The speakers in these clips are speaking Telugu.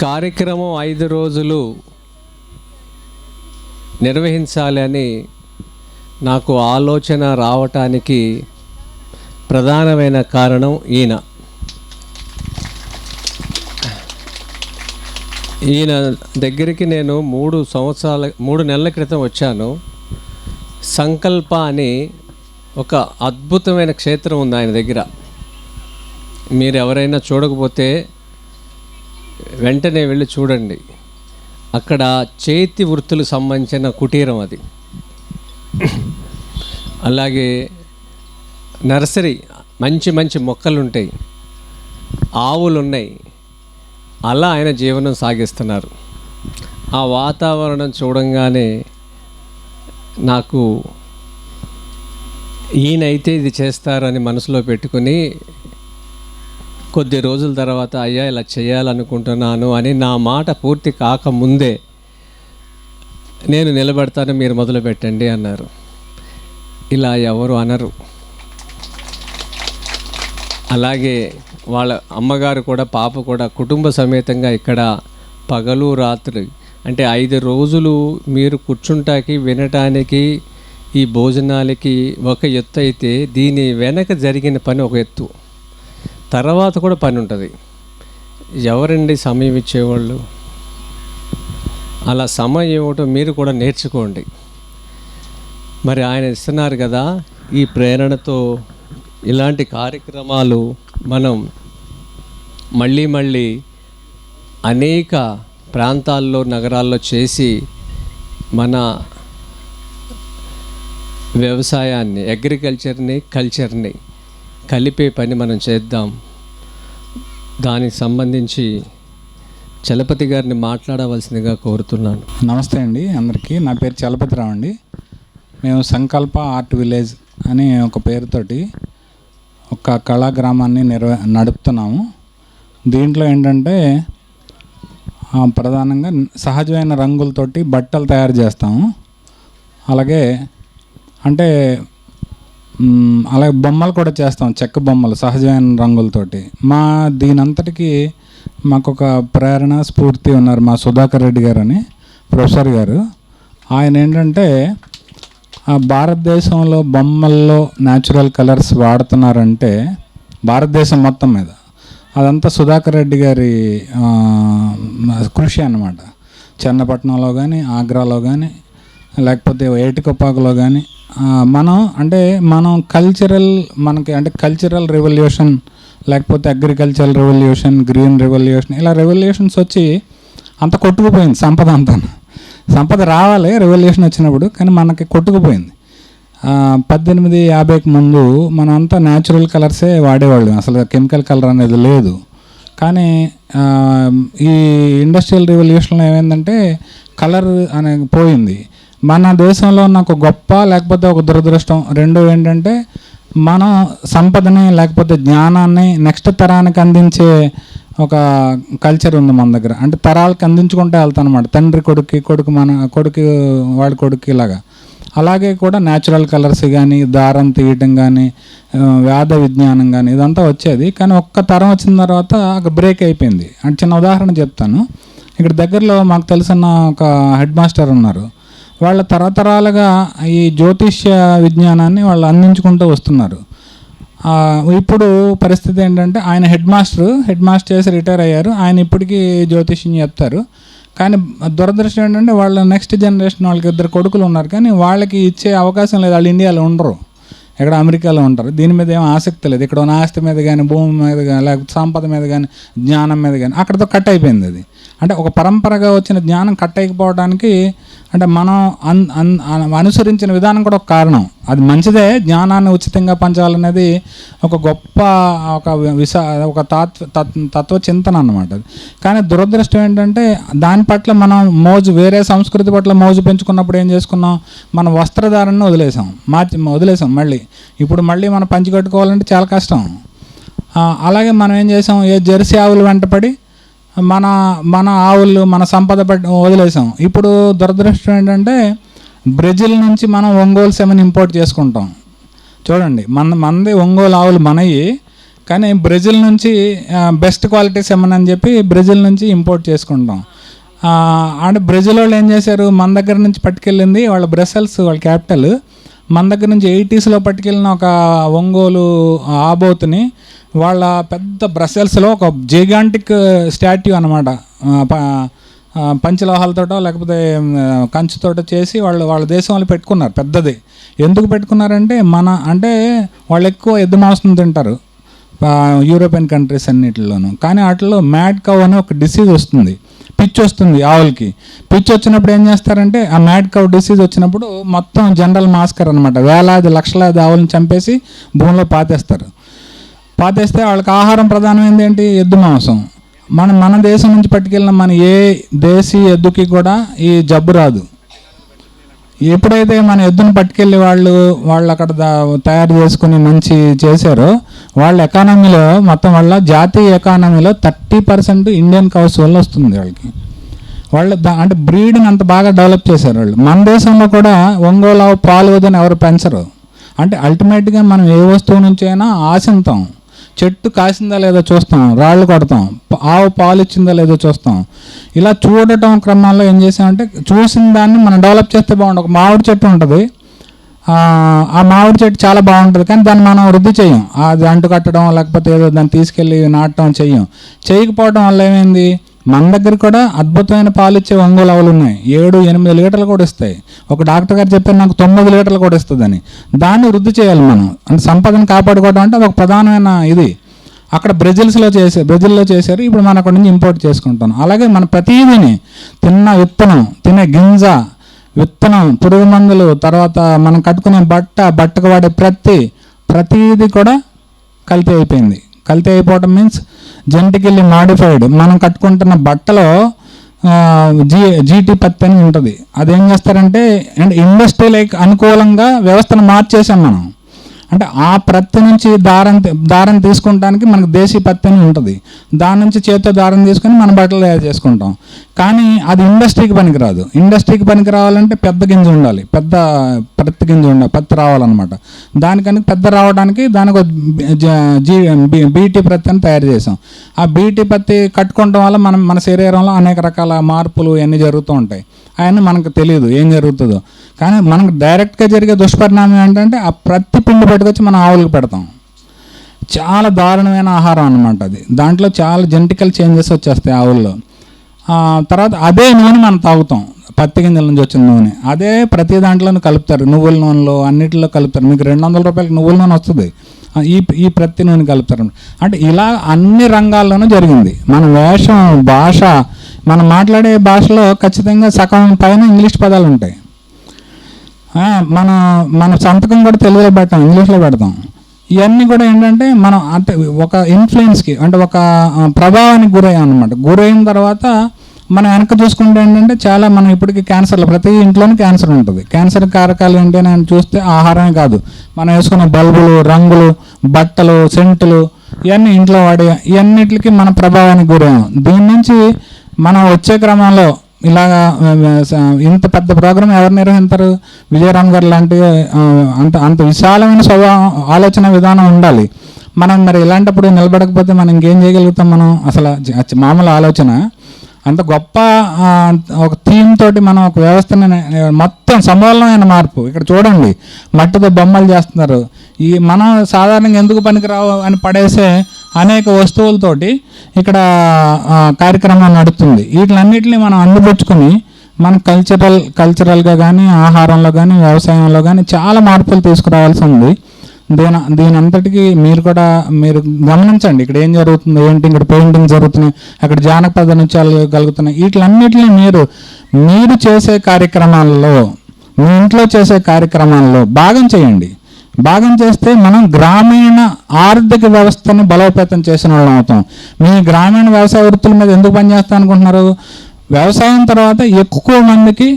కార్యక్రమం ఐదు రోజులు నిర్వహించాలి అని నాకు ఆలోచన రావటానికి ప్రధానమైన కారణం ఈయన. ఈయన దగ్గరికి నేను మూడు సంవత్సరాల మూడు నెలల క్రితం వచ్చాను. సంకల్ప అని ఒక అద్భుతమైన క్షేత్రం ఉంది ఆయన దగ్గర. మీరు ఎవరైనా చూడకపోతే వెంటనే వెళ్ళి చూడండి. అక్కడ చేతి వృత్తులకు సంబంధించిన కుటీరం అది. అలాగే నర్సరీ మంచి మంచి మొక్కలు ఉంటాయి ఆవులు ఉన్నాయి అలా ఆయన జీవనం సాగిస్తున్నారు. ఆ వాతావరణం చూడంగానే నాకు ఈయనైతే ఇది చేస్తారని మనసులో పెట్టుకుని కొద్ది రోజుల తర్వాత అయ్యా ఇలా చేయాలనుకుంటున్నాను అని నా మాట పూర్తి కాకముందే నేను నిలబెడతాను మీరు మొదలు పెట్టండి అన్నారు. ఇలా ఎవరు అనరు. అలాగే వాళ్ళ అమ్మగారు కూడా పాప కూడా కుటుంబ సమేతంగా ఇక్కడ పగలు రాత్రి అంటే ఐదు రోజులు మీరు కూర్చుంటాకి వినటానికి ఈ భోజనాలకి ఒక ఎత్తు అయితే దీని వెనక జరిగిన పని ఒక ఎత్తు. తర్వాత కూడా పని ఉంటుంది. ఎవరండి సమయం ఇచ్చేవాళ్ళు? అలా సమయం ఇవ్వటం మీరు కూడా నేర్చుకోండి. మరి ఆయన ఇస్తున్నారు కదా ఈ ప్రేరణతో ఇలాంటి కార్యక్రమాలు మనం మళ్ళీ మళ్ళీ అనేక ప్రాంతాల్లో నగరాల్లో చేసి మన వ్యవసాయాన్ని అగ్రికల్చర్ని కల్చర్ని కలిపే పని మనం చేద్దాం. దానికి సంబంధించి చలపతి గారిని మాట్లాడవలసిందిగా కోరుతున్నాను. నమస్తే అండి అందరికీ. నా పేరు చలపతిరావు అండి. మేము సంకల్ప ఆర్ట్ విలేజ్ అని ఒక పేరుతోటి ఒక కళా గ్రామాన్ని నిర్వ నడుపుతున్నాము. దీంట్లో ఏంటంటే ప్రధానంగా సహజమైన రంగులతోటి బట్టలు తయారు చేస్తాము. అలాగే అంటే అలాగే బొమ్మలు కూడా చేస్తాం చెక్క బొమ్మలు సహజమైన రంగులతోటి. మా దీనంతటికీ మాకు ఒక ప్రేరణ స్ఫూర్తి ఉన్నారు మా సుధాకర్ రెడ్డి గారు అని ప్రొఫెసర్ గారు. ఆయన ఏంటంటే ఆ భారతదేశంలో బొమ్మల్లో న్యాచురల్ కలర్స్ వాడుతున్నారంటే భారతదేశం మొత్తం మీద. అదంతా సుధాకర్ రెడ్డి గారి కృషి అన్నమాట. చెన్నపట్నంలో కానీ ఆగ్రాలో కానీ లేకపోతే ఏటికొప్పాకులో కానీ మనం అంటే మనం కల్చరల్ మనకి అంటే కల్చరల్ రెవల్యూషన్ లేకపోతే అగ్రికల్చరల్ రెవల్యూషన్ గ్రీన్ రెవల్యూషన్ ఇలా రెవల్యూషన్స్ వచ్చి అంత కొట్టుకుపోయింది సంపద అంతా. సంపద రావాలి రెవల్యూషన్ వచ్చినప్పుడు కానీ మనకి కొట్టుకుపోయింది. పద్దెనిమిది యాభైకి ముందు మనం అంతా న్యాచురల్ కలర్సే వాడేవాళ్ళం. అసలు కెమికల్ కలర్ అనేది లేదు. కానీ ఈ ఇండస్ట్రియల్ రెవల్యూషన్లో ఏమైందంటే కలర్ అనే పోయింది. మన దేశంలో ఉన్న ఒక గొప్ప లేకపోతే ఒక దురదృష్టం రెండు ఏంటంటే మనం సంపదని లేకపోతే జ్ఞానాన్ని నెక్స్ట్ తరానికి అందించే ఒక కల్చర్ ఉంది మన దగ్గర. అంటే తరాలకు అందించుకుంటే వెళ్తాను అనమాట తండ్రి కొడుకు కొడుకు మన కొడుకు వాడి కొడుకు ఇలాగా. అలాగే కూడా న్యాచురల్ కలర్స్ కానీ దారం తీయటం కానీ ఆ, వేద విజ్ఞానం కానీ ఇదంతా వచ్చేది. కానీ ఒక్క తరం వచ్చిన తర్వాత ఒక బ్రేక్ అయిపోయింది. అంటే చిన్న ఉదాహరణ చెప్తాను. ఇక్కడ దగ్గరలో మాకు తెలిసిన ఒక హెడ్ మాస్టర్ ఉన్నారు. వాళ్ళ తరతరాలుగా ఈ జ్యోతిష్య విజ్ఞానాన్ని వాళ్ళు అందించుకుంటూ వస్తున్నారు. ఇప్పుడు పరిస్థితి ఏంటంటే ఆయన హెడ్ మాస్టర్ హెడ్ మాస్టర్ చేసి రిటైర్ అయ్యారు. ఆయన ఇప్పటికీ జ్యోతిష్యం చెప్తారు. కానీ దురదృష్టం ఏంటంటే వాళ్ళ నెక్స్ట్ జనరేషన్ వాళ్ళకి ఇద్దరు కొడుకులు ఉన్నారు. కానీ వాళ్ళకి ఇచ్చే అవకాశం లేదు. వాళ్ళు ఇండియాలో ఉండరు. ఇక్కడ అమెరికాలో ఉంటారు. దీని మీద ఏం ఆసక్తి లేదు. ఇక్కడ ఉన్న ఆస్తి మీద కానీ భూమి మీద కానీ లేకపోతే సంపద మీద కానీ జ్ఞానం మీద కానీ అక్కడతో కట్ అయిపోయింది అది. అంటే ఒక పరంపరగా వచ్చిన జ్ఞానం కట్ అయిపోవడానికి అంటే మనం అన్ అన్ అనుసరించిన విధానం కూడా ఒక కారణం. అది మంచిదే జ్ఞానాన్ని ఉచితంగా పంచాలనేది ఒక గొప్ప ఒక విశా ఒక తత్వ తత్వ చింతన అనమాట అది. కానీ దురదృష్టం ఏంటంటే దాని పట్ల మనం మోజు వేరే సంస్కృతి పట్ల మోజు పెంచుకున్నప్పుడు ఏం చేసుకున్నాం? మన వస్త్రధారణను వదిలేసాం. మార్చి వదిలేసాం మళ్ళీ. ఇప్పుడు మళ్ళీ మనం పంచి కట్టుకోవాలంటే చాలా కష్టం. అలాగే మనం ఏం చేసాం? ఏ జెర్సీ ఆవులు వెంటపడి మన మన ఆవులు మన సంపద పట్టి వదిలేసాం. ఇప్పుడు దురదృష్టం ఏంటంటే బ్రెజిల్ నుంచి మనం ఒంగోలు సెమెన్ ఇంపోర్ట్ చేసుకుంటాం. చూడండి మన మనది ఒంగోలు ఆవులు మనవి కానీ బ్రెజిల్ నుంచి బెస్ట్ క్వాలిటీ సెమెన్ అని చెప్పి బ్రెజిల్ నుంచి ఇంపోర్ట్ చేసుకుంటాం. అంటే బ్రెజిల్ వాళ్ళు ఏం చేశారు? మన దగ్గర నుంచి పట్టుకెళ్ళింది వాళ్ళ బ్రసెల్స్ వాళ్ళ క్యాపిటల్. మన దగ్గర నుంచి ఎయిటీస్లో పట్టుకెళ్ళిన ఒక ఒంగోలు ఆబోతుని వాళ్ళ పెద్ద బ్రసెల్స్లో ఒక జిగాంటిక్ స్టాట్యూ అనమాట పంచలోహాలతోటో లేకపోతే కంచుతోటో చేసి వాళ్ళు వాళ్ళ దేశం వాళ్ళు పెట్టుకున్నారు పెద్దది. ఎందుకు పెట్టుకున్నారంటే మన అంటే వాళ్ళు ఎక్కువ ఎద్దు మాంసం తింటారు యూరోపియన్ కంట్రీస్ అన్నిటిలోనూ. కానీ వాటిలో మ్యాడ్ కవ్ అనే ఒక డిసీజ్ వస్తుంది పిచ్ వస్తుంది ఆవులకి. పిచ్ వచ్చినప్పుడు ఏం చేస్తారంటే ఆ మ్యాడ్ కవ్ డిసీజ్ వచ్చినప్పుడు మొత్తం జనరల్ మాస్కర్ అనమాట వేలాది లక్షలాది ఆవులను చంపేసి భూమిలో పాతేస్తారు. పాతేస్తే వాళ్ళకి ఆహారం ప్రధానమైంది ఏంటి? ఎద్దు మాంసం. మన మన దేశం నుంచి పట్టుకెళ్ళిన మన ఏ దేశీ ఎద్దుకి కూడా ఈ జబ్బు రాదు. ఎప్పుడైతే మన ఎద్దును పట్టుకెళ్ళి వాళ్ళు వాళ్ళు అక్కడ తయారు చేసుకుని మంచి చేశారో వాళ్ళ ఎకానమీలో మొత్తం వాళ్ళ జాతీయ ఎకానమీలో థర్టీ పర్సెంట్ ఇండియన్ కౌస్ వల్ల వస్తుంది వాళ్ళకి. వాళ్ళు అంటే బ్రీడ్ని అంత బాగా డెవలప్ చేశారు వాళ్ళు. మన దేశంలో కూడా ఒంగోలు ఆవు పాలు వద్దని ఎవరు పెంచరు. అంటే అల్టిమేట్గా మనం ఏ వస్తువు నుంచి అయినా ఆశింతాం. చెట్టు కాసిందా లేదో చూస్తాం రాళ్ళు కొడతాం ఆవు పాలు ఇచ్చిందా లేదో చూస్తాం. ఇలా చూడటం క్రమంలో ఏం చేసామంటే చూసిన దాన్ని మనం డెవలప్ చేస్తే బాగుంటుంది ఒక మామిడి చెట్టు ఉంటుంది. ఆ ఆ మామిడి చెట్టు చాలా బాగుంటుంది కానీ దాన్ని మనం వృద్ధి చేయం. అది అంటు కట్టడం లేకపోతే ఏదో దాన్ని తీసుకెళ్ళి నాటడం చెయ్యం చేయకపోవడం వల్ల ఏమైంది? మన దగ్గర కూడా అద్భుతమైన పాలు ఇచ్చే ఒంగోలు ఆవులు ఉన్నాయి. ఏడు ఎనిమిది లీటర్లు కూడా ఇస్తాయి. ఒక డాక్టర్ గారు చెప్పారు నాకు తొమ్మిది లీటర్లు కూడా ఇస్తుందని. దాన్ని వృద్ధి చేయాలి మనం. అంటే సంపదను కాపాడుకోవడం అంటే అది ఒక ప్రధానమైన ఇది. అక్కడ బ్రెజిల్స్లో చేసే బ్రెజిల్లో చేశారు. ఇప్పుడు మనం అక్కడ నుంచి ఇంపోర్ట్ చేసుకుంటాం అలాగే మన ప్రతీదిని తిన్న విత్తనం తినే గింజ విత్తనం పురుగు మందులు తర్వాత మనం కట్టుకునే బట్ట బట్టకు వాడే ప్రతి ప్రతిదీ కూడా కల్తీ అయిపోయింది. కల్తీ అయిపోవడం మీన్స్ జెనటికల్లీ మాడిఫైడ్ మనం కట్టుకుంటున్న బట్టలో జీ జీటీ పత్తి అని ఉంటుంది. అదేం చేస్తారంటే అండ్ ఇండస్ట్రీ లైక్ అనుకూలంగా వ్యవస్థను మార్చేసాం మనం. అంటే ఆ ప్రత్తి నుంచి దారం దారం తీసుకుంటానికి మనకు దేశీ పత్తి అని ఉంటుంది. దాని నుంచి చేతితో దారం తీసుకొని మన బట్టలు తయారు చేసుకుంటాం. కానీ అది ఇండస్ట్రీకి పనికిరాదు. ఇండస్ట్రీకి పనికి రావాలంటే పెద్ద గింజ ఉండాలి. పెద్ద ప్రత్తి గింజ ఉండాలి పత్తి రావాలన్నమాట. దానికని పెద్ద రావడానికి దానికి ఒక జ- జీ బీటీ ప్రత్తి అని తయారు చేసాం ఆ బీటీ పత్తి కట్టుకోవడం వల్ల మనం మన శరీరంలో అనేక రకాల మార్పులు ఇవన్నీ జరుగుతూ ఉంటాయి. ఆయన మనకు తెలియదు ఏం జరుగుతుందో. కానీ మనకు డైరెక్ట్గా జరిగే దుష్పరిణామం ఏంటంటే ఆ ప్రతి పిండి పట్టుకొచ్చి మనం ఆవులకు పెడతాం. చాలా దారుణమైన ఆహారం అనమాట అది. దాంట్లో చాలా జెనటికల్ చేంజెస్ వచ్చేస్తాయి ఆవుల్లో. తర్వాత అదే నూనె మనం తాగుతాం. పత్తి గింజల నుంచి వచ్చిన నూనె. అదే ప్రతి దాంట్లోనూ కలుపుతారు. నువ్వుల నూనెలో అన్నిటిలో కలుపుతారు. మీకు రెండు వందల రూపాయలకి నువ్వుల నూనె వస్తుంది. ఈ ఈ ప్రతి నూనె కలుపుతారు. అంటే ఇలా అన్ని రంగాల్లోనూ జరిగింది. మన వేషం భాష మనం మాట్లాడే భాషలో ఖచ్చితంగా సగం పైన ఇంగ్లీష్ పదాలు ఉంటాయి. మన మన సంతకం కూడా తెలుగులో పెడతాం ఇంగ్లీష్లో పెడతాం. ఇవన్నీ కూడా ఏంటంటే మనం అంటే ఒక ఇన్ఫ్లుయెన్స్కి అంటే ఒక ప్రభావానికి గురయ్యాం అనమాట గురైన తర్వాత మనం వెనక చూసుకుంటే ఏంటంటే చాలా మనం ఇప్పటికి క్యాన్సర్లు ప్రతి ఇంట్లోనే క్యాన్సర్ ఉంటుంది. క్యాన్సర్ కారకాలు ఏంటి అని చూస్తే ఆహారమే కాదు. మనం వేసుకున్న బల్బులు రంగులు బట్టలు సెంటులు ఇవన్నీ ఇంట్లో వాడే ఇవన్నిటికి మన ప్రభావానికి గురయ్యాం. దీని నుంచి మనం వచ్చే క్రమంలో ఇలాగా ఇంత పెద్ద ప్రోగ్రామ్ ఎవరు నిర్వహిస్తారు విజయరామ్ గారు లాంటి అంత అంత విశాలమైన స్వభావం ఆలోచన విధానం ఉండాలి. మనం మరి ఇలాంటప్పుడు నిలబడకపోతే మనం ఇంకేం చేయగలుగుతాం మనం? అసలు మామూలు ఆలోచన. అంత గొప్ప ఒక థీమ్ తోటి మనం ఒక వ్యవస్థని మొత్తం సమూలమైన మార్పు. ఇక్కడ చూడండి మట్టితో బొమ్మలు చేస్తున్నారు. ఈ మనం సాధారణంగా ఎందుకు పనికిరావు అని పడేసే అనేక వస్తువులతోటి ఇక్కడ కార్యక్రమం నడుస్తుంది. వీటిలన్నిటిని మనం అందుపుచ్చుకొని మన కల్చరల్ కల్చరల్గా కానీ ఆహారంలో కానీ వ్యవసాయంలో కానీ చాలా మార్పులు తీసుకురావాల్సి ఉంది. దీని దీని మీరు కూడా మీరు గమనించండి. ఇక్కడ ఏం జరుగుతుంది ఏంటి ఇక్కడ పెయింటింగ్ జరుగుతున్నాయి అక్కడ జానపద నృత్యాలు కలుగుతున్నాయి. వీటిలన్నిటిని మీరు మీరు చేసే కార్యక్రమాల్లో మీ ఇంట్లో చేసే కార్యక్రమాల్లో భాగం చేయండి. భాగం చేస్తే మనం గ్రామీణ ఆర్థిక వ్యవస్థని బలోపేతం చేసిన వాళ్ళం అవుతాం. మీ గ్రామీణ వ్యవసాయ వృత్తుల మీద ఎందుకు పనిచేస్తా అనుకుంటున్నారు? వ్యవసాయం తర్వాత ఎక్కువ మందికి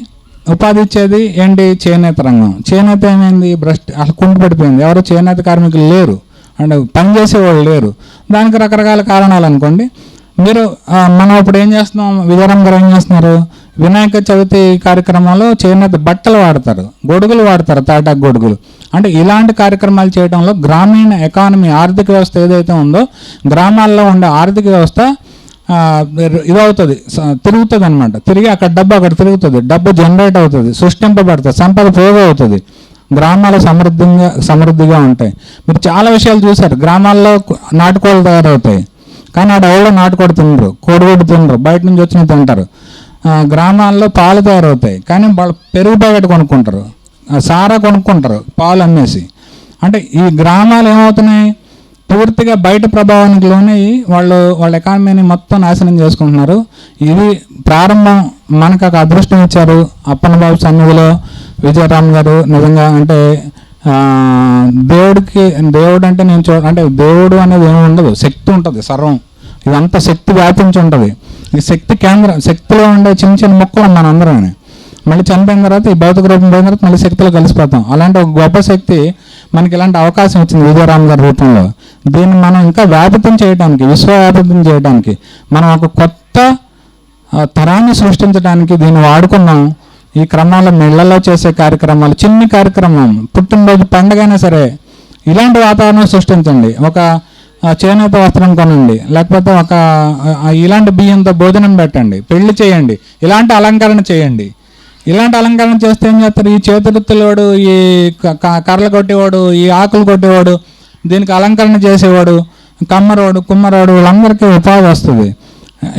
ఉపాధి ఇచ్చేది ఏంటి? చేనేత రంగం. చేనేత ఏమైంది? భ్రష్ట అసలు కుంటు పడిపోయింది. ఎవరు చేనేత కార్మికులు లేరు. అంటే పనిచేసేవాళ్ళు లేరు. దానికి రకరకాల కారణాలు అనుకోండి. మీరు మనం ఇప్పుడు ఏం చేస్తున్నాం? విజయరామ్ గారు ఏం చేస్తున్నారు? వినాయక చవితి కార్యక్రమంలో చేనేత బట్టలు వాడతారు గొడుగులు వాడతారు తాటాకు గొడుగులు. అంటే ఇలాంటి కార్యక్రమాలు చేయడంలో గ్రామీణ ఎకానమీ ఆర్థిక వ్యవస్థ ఏదైతే ఉందో గ్రామాల్లో ఉండే ఆర్థిక వ్యవస్థ ఇదవుతుంది తిరుగుతుంది అనమాట తిరిగి అక్కడ డబ్బు అక్కడ తిరుగుతుంది డబ్బు జనరేట్ అవుతుంది సృష్టింపబడుతుంది సంపద పోగు అవుతుంది గ్రామాలు సమృద్ధిగా సమృద్ధిగా ఉంటాయి. మీరు చాలా విషయాలు చూశారు. గ్రామాల్లో నాటుకోళ్ళు తయారవుతాయి. కానీ ఆడ ఎవరో నాటుకోడి తినరు కోడిగుడ్డు తినరు బయట నుంచి వచ్చిన తింటారు. గ్రామాల్లో పాలు తయారవుతాయి. కానీ వాళ్ళు పెరుగు ప్యాకెట్ కొనుక్కుంటారు. సారా కొనుక్కుంటారు పాలు అమ్మేసి. అంటే ఈ గ్రామాలు ఏమవుతున్నాయి? పూర్తిగా బయట ప్రభావానికి లోని వాళ్ళు వాళ్ళ ఎకానమీని మొత్తం నాశనం చేసుకుంటున్నారు. ఇది ప్రారంభం మనకు ఒక అదృష్టం ఇచ్చారు అప్పన్న బాబు సన్నిధిలో విజయరామ్ గారు నిజంగా అంటే దేవుడికి దేవుడు అంటే నేను చూ అంటే దేవుడు అనేది ఏమి ఉండదు శక్తి ఉంటుంది సర్వం. ఇదంతా శక్తి వ్యాపించి ఉంటుంది. ఈ శక్తి కేంద్రం శక్తిలో ఉండే చిన్న చిన్న మొక్కలు మనందరం మళ్ళీ చనిపోయిన తర్వాత ఈ భౌతిక రూపం పోయిన తర్వాత మళ్ళీ శక్తిలో కలిసిపోతాం. అలాంటి ఒక గొప్ప శక్తి మనకి ఇలాంటి అవకాశం వచ్చింది విజయరామ్ గారి రూపంలో. దీన్ని మనం ఇంకా వ్యాపితం చేయడానికి విశ్వవ్యాపితం చేయడానికి మనం ఒక కొత్త తరాన్ని సృష్టించడానికి దీన్ని వాడుకున్నాం. ఈ క్రమంలో మెళ్ళలో చేసే కార్యక్రమాలు చిన్ని కార్యక్రమం పుట్టినరోజు పండగైనా సరే ఇలాంటి వాతావరణం సృష్టించండి. ఒక చేనేత వస్త్రం కొనండి. లేకపోతే ఒక ఇలాంటి బియ్యంతో భోజనం పెట్టండి. పెళ్ళి చేయండి. ఇలాంటి అలంకరణ చేయండి. ఇలాంటి అలంకరణ చేస్తే ఏం చేస్తారు? ఈ చేతులెత్తులోడు ఈ క- క- కర్రలు కొట్టేవాడు ఈ ఆకులు కొట్టేవాడు దీనికి అలంకరణ చేసేవాడు కమ్మరోడు కుమ్మరోడు వీళ్ళందరికీ ఉపాధి వస్తుంది.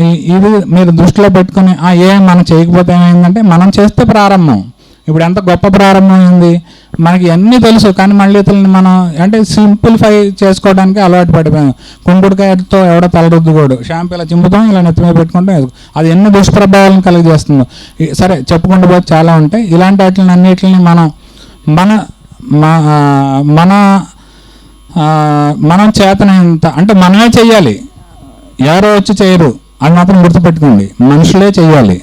ఇది మీరు దృష్టిలో పెట్టుకుని ఏ మనం చేయకపోతే ఏమైందంటే మనం చేస్తే ప్రారంభం. ఇప్పుడు ఎంత గొప్ప ప్రారంభం అయింది? మనకి అన్నీ తెలుసు కానీ మళ్ళీ ఇతరులని మనం అంటే సింప్లిఫై చేసుకోవడానికి అలవాటు పడిపోయాం. కుంకుడుకాయతో ఎవడో తలరుద్దుకోడు. షాంపూ ఇలా చింపుతాం ఇలా నెత్తిమీద పెట్టుకుంటాం అది ఎన్ని దుష్ప్రభావాలను కలిగజేస్తుందో. సరే చెప్పుకుంటూ పోతే చాలా ఉంటాయి. ఇలాంటి వాటిని అన్నిటిని మనం మన మన మనం చేతనంత అంటే మనమే చెయ్యాలి. ఎవరో వచ్చి చేయరు. అది మాత్రం గుర్తుపెట్టుకోండి. మనుషులే చెయ్యాలి.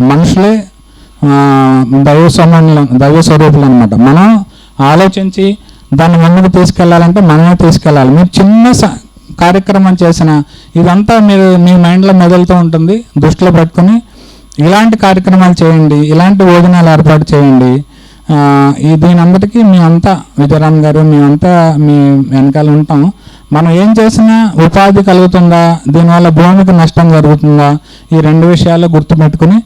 మనుషులే దైవ సమానులు దైవ స్వరూపులు అనమాట మనం ఆలోచించి దాన్ని ముందుకు తీసుకెళ్ళాలంటే మనమే తీసుకెళ్ళాలి. మీరు చిన్న స- కార్యక్రమం చేసిన ఇదంతా మీరు మీ మైండ్లో మెదులుతూ ఉంటుంది. దృష్టిలో పెట్టుకొని ఇలాంటి కార్యక్రమాలు చేయండి ఇలాంటి భోజనాలు ఏర్పాటు చేయండి. ఈ దీని అందరికీ మేమంతా విజయరామ్ గారు మేమంతా మీ వెనకాల ఉంటాం. మనం ఏం చేసినా ఉపాధి కలుగుతుందా? దీనివల్ల భూమికి నష్టం జరుగుతుందా? ఈ రెండు విషయాలు గుర్తుపెట్టుకుని ఆ,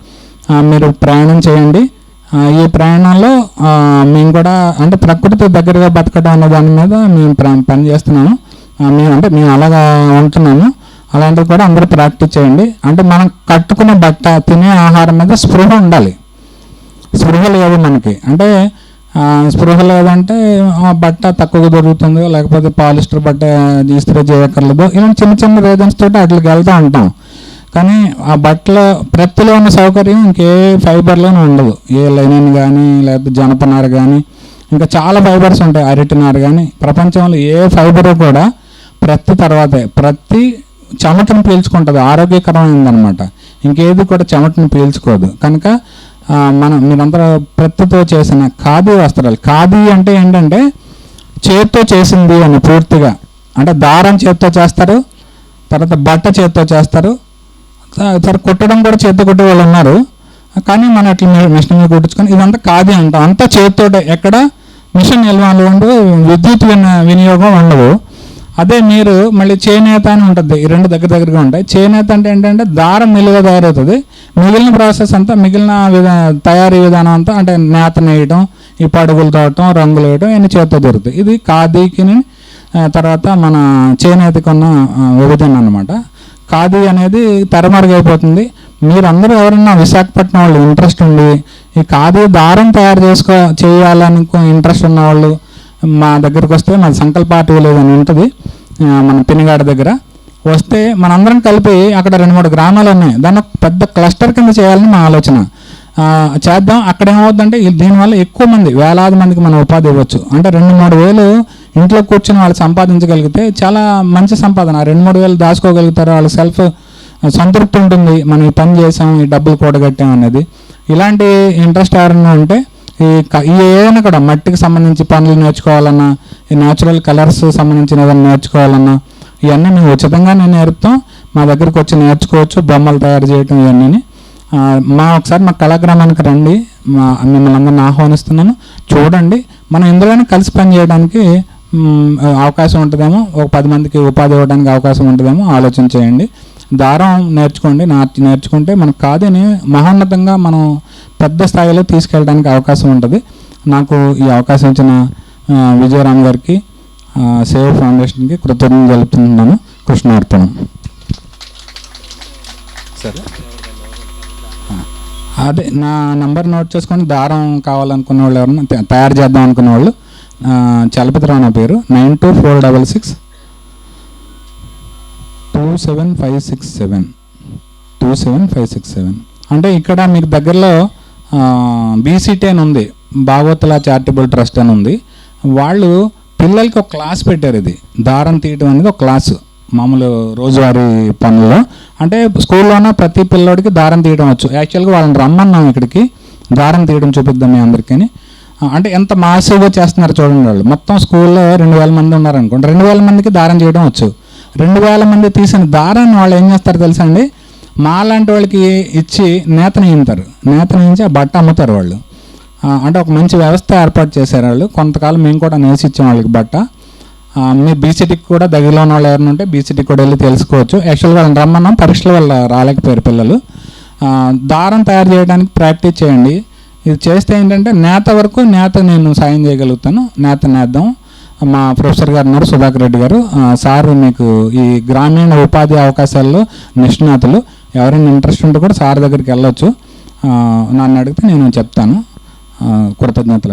మీరు ప్రయాణం చేయండి. ఈ ప్రయాణంలో మేము కూడా అంటే ప్రకృతి దగ్గరగా బతకడం అనే దాని మీద మేము ప్ర- పని చేస్తున్నాము మేము అంటే మేము అలాగా ఉంటున్నాము. అలాంటివి కూడా అందరూ ప్రాక్టీస్ చేయండి. అంటే మనం కట్టుకున్న బట్ట తినే ఆహారం మీద స్పృహ ఉండాలి. స్పృహ లేదు మనకి. అంటే స్పృహ లేదంటే ఆ, బట్ట తక్కువగా దొరుకుతుందో లేకపోతే పాలిస్టర్ బట్ట ఇస్త్రీ చేయక్కర్లేదో ఇలాంటి చిన్న చిన్న రీజన్స్ తోటి అట్లకి వెళ్తూ ఉంటాం. కానీ ఆ బట్టల ప్రత్తిలో ఉన్న సౌకర్యం ఇంకే ఫైబర్లోనే ఉండదు. ఏ లైనిన్ కానీ లేకపోతే జనపనార కానీ ఇంకా చాలా ఫైబర్స్ ఉంటాయి అరటినార కానీ ప్రపంచంలో ఏ ఫైబర్ కూడా ప్రతి తర్వాతే ప్రతి చెమటను పీల్చుకుంటుంది ఆరోగ్యకరమైందనమాట. ఇంకేది కూడా చెమటను పీల్చుకోదు. కనుక మనం మీరంతా ప్రతితో చేసిన ఖాదీ వస్త్రాలు. ఖాదీ అంటే ఏంటంటే చేత్తో చేసింది అని పూర్తిగా. అంటే దారం చేత్తో చేస్తారు తర్వాత బట్ట చేత్తో చేస్తారు సరే కుట్టడం కూడా చేత్తో కొట్టే వాళ్ళు ఉన్నారు. కానీ మనం అట్లా మిషన్ మీద కుట్టించుకొని ఇదంతా కాదే అంటాం. అంతా చేతితోటే ఎక్కడ మిషన్ నిల్వలు ఉండవు విద్యుత్ విన- వినియోగం ఉండదు అదే మీరు మళ్ళీ చేనేత అని ఉంటుంది. ఈ రెండు దగ్గర దగ్గరగా ఉంటాయి. చేనేత అంటే ఏంటంటే దారం నిలువ తయారవుతుంది. మిగిలిన ప్రాసెస్ అంతా మిగిలిన విధా తయారీ విధానం అంతా అంటే నేత నేయడం ఈ పడుగులు తోటం రంగులు వేయడం ఇవన్నీ చేతితో దొరుకుతాయి ఇది ఖాదీకి తర్వాత మన చేనేతకున్న విభజన అనమాట ఖాదీ అనేది తెరమరుగైపోతుంది. మీరందరూ ఎవరన్నా విశాఖపట్నం వాళ్ళు ఇంట్రెస్ట్ ఉండి ఈ ఖాదీ దారం తయారు చేసుకో చేయాలనుకో ఇంట్రెస్ట్ ఉన్నవాళ్ళు మా దగ్గరకు వస్తే మాది సంకల్ప లేదని విలేజ్ అని ఉంటుంది మన పినిగాడ దగ్గర. వస్తే మనందరం కలిపి అక్కడ రెండు మూడు గ్రామాలు ఉన్నాయి. దాన్ని పెద్ద క్లస్టర్ కింద చేయాలని మా ఆలోచన. చేద్దాం. అక్కడ ఏమవుతుందంటే దీనివల్ల ఎక్కువ మంది వేలాది మందికి మనం ఉపాధి ఇవ్వచ్చు. అంటే రెండు మూడు వేలు ఇంట్లో కూర్చొని వాళ్ళు సంపాదించగలిగితే చాలా మంచి సంపాదన. రెండు మూడు వేలు దాచుకోగలుగుతారు. వాళ్ళ సెల్ఫ్ సంతృప్తి ఉంటుంది. మనం ఈ పని చేసాం ఈ డబ్బులు కూడగట్టాం అనేది. ఇలాంటి ఇంట్రెస్ట్ ఎవరన్నా ఉంటే ఈ క- ఏదైనా కూడా మట్టికి సంబంధించి పనులు నేర్చుకోవాలన్నా ఈ న్యాచురల్ కలర్స్ సంబంధించిన ఏదైనా నేర్చుకోవాలన్నా ఇవన్నీ మేము ఉచితంగా నేను నేర్పుతాం. మా దగ్గరకు వచ్చి నేర్చుకోవచ్చు. బొమ్మలు తయారు చేయటం ఇవన్నీ మా ఒకసారి మా కళాగ్రామానికి రండి. మా మిమ్మల్ని అందరిని ఆహ్వానిస్తున్నాను. చూడండి. మనం ఇందులోనే కలిసి పని చేయడానికి అవకాశం ఉంటుందేమో. ఒక పది మందికి ఉపాధి ఇవ్వడానికి అవకాశం ఉంటుందేమో. ఆలోచన చేయండి. దారం నేర్చుకోండి. నార్చి నేర్చుకుంటే మనకు కాదని మహోన్నతంగా మనం పెద్ద స్థాయిలో తీసుకెళ్ళడానికి అవకాశం ఉంటుంది. నాకు ఈ అవకాశం ఇచ్చిన విజయరామ్ గారికి సేవ్ ఫౌండేషన్కి కృతజ్ఞతలు తెలుపుతున్నాను. కృష్ణార్పణం. సరే? అదే నా నంబర్ నోట్ చేసుకొని దారం కావాలనుకున్న వాళ్ళు ఎవరన్నా తయారు చేద్దాం అనుకున్న వాళ్ళు చలపతిరావు నా పేరు. Nine two four double six two seven five six seven. Two seven five six seven. అంటే ఇక్కడ మీకు దగ్గరలో బీసీటీ అని ఉంది. భాగవతుల చారిటబుల్ ట్రస్ట్ అని ఉంది. వాళ్ళు పిల్లలకి ఒక క్లాస్ పెట్టారు ఇది. దారం తీయటం అనేది ఒక క్లాసు. మామూలు రోజువారీ పనుల్లో. అంటే స్కూల్లోనే ప్రతి పిల్లోడికి దారం తీయడం వచ్చు. యాక్చువల్గా వాళ్ళని రమ్మన్నాం ఇక్కడికి. దారం తీయడం చూపిద్దాం మీ అందరికీ అంటే ఎంత మాసివ్గా చేస్తున్నారు చూడండి వాళ్ళు. మొత్తం స్కూల్లో రెండు వేల మంది ఉన్నారనుకోండి. రెండు వేల మందికి దారం చేయడం వచ్చు. రెండు వేల మంది తీసిన దారాన్ని వాళ్ళు ఏం చేస్తారు తెలుసా అండి? మాలాంటి వాళ్ళకి ఇచ్చి నేత నేయింతారు నేత నేయించి ఆ బట్ట అమ్ముతారు వాళ్ళు. అంటే ఒక మంచి వ్యవస్థ ఏర్పాటు చేశారు వాళ్ళు. కొంతకాలం మేము కూడా నేసి ఇచ్చాం వాళ్ళకి బట్ట. మీ బీసీటీకి కూడా దగ్గరలో ఉన్న వాళ్ళు ఎవరైనా ఉంటే బీసీటీకి కూడా వెళ్ళి తెలుసుకోవచ్చు. యాక్చువల్గా వాళ్ళని రమ్మన్నాం పరీక్షల వల్ల రాలేకపోయారు పిల్లలు. దారం తయారు చేయడానికి ప్రాక్టీస్ చేయండి. ఇది చేస్తే ఏంటంటే నేత వరకు నేత నేను సాయం చేయగలుగుతాను. నేత నేద్దాం. మా ప్రొఫెసర్ గారు ఉన్నారు సుధాకర్ రెడ్డి గారు. సార్ మీకు ఈ గ్రామీణ ఉపాధి అవకాశాల్లో నిష్ణాతులు. ఎవరైనా ఇంట్రెస్ట్ ఉంటే కూడా సార్ దగ్గరికి వెళ్ళొచ్చు. నన్ను అడిగితే నేను చెప్తాను. కృతజ్ఞతలు కృతజ్ఞతలు